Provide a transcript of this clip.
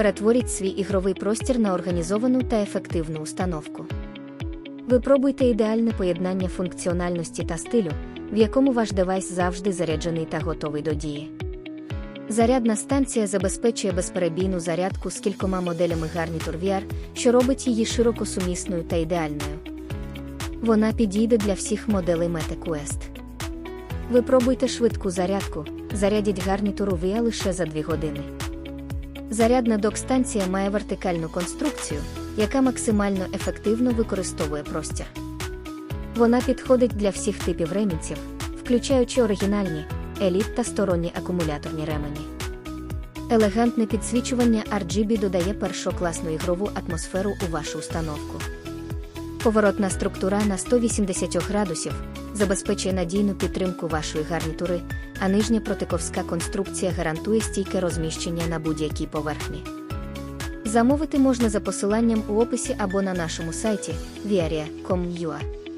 Перетворіть свій ігровий простір на організовану та ефективну установку. Випробуйте ідеальне поєднання функціональності та стилю, в якому ваш девайс завжди заряджений та готовий до дії. Зарядна станція забезпечує безперебійну зарядку з кількома моделями гарнітур VR, що робить її широко сумісною та ідеальною. Вона підійде для всіх моделей MetaQuest. Випробуйте швидку зарядку, зарядіть гарнітуру VR лише за 2 години. Зарядна док-станція має вертикальну конструкцію, яка максимально ефективно використовує простір. Вона підходить для всіх типів ремінців, включаючи оригінальні, еліт та сторонні акумуляторні ремені. Елегантне підсвічування RGB додає першокласну ігрову атмосферу у вашу установку. Поворотна структура на 180 градусів забезпечує надійну підтримку вашої гарнітури, а нижня протиковська конструкція гарантує стійке розміщення на будь-якій поверхні. Замовити можна за посиланням у описі або на нашому сайті viaria.com.ua.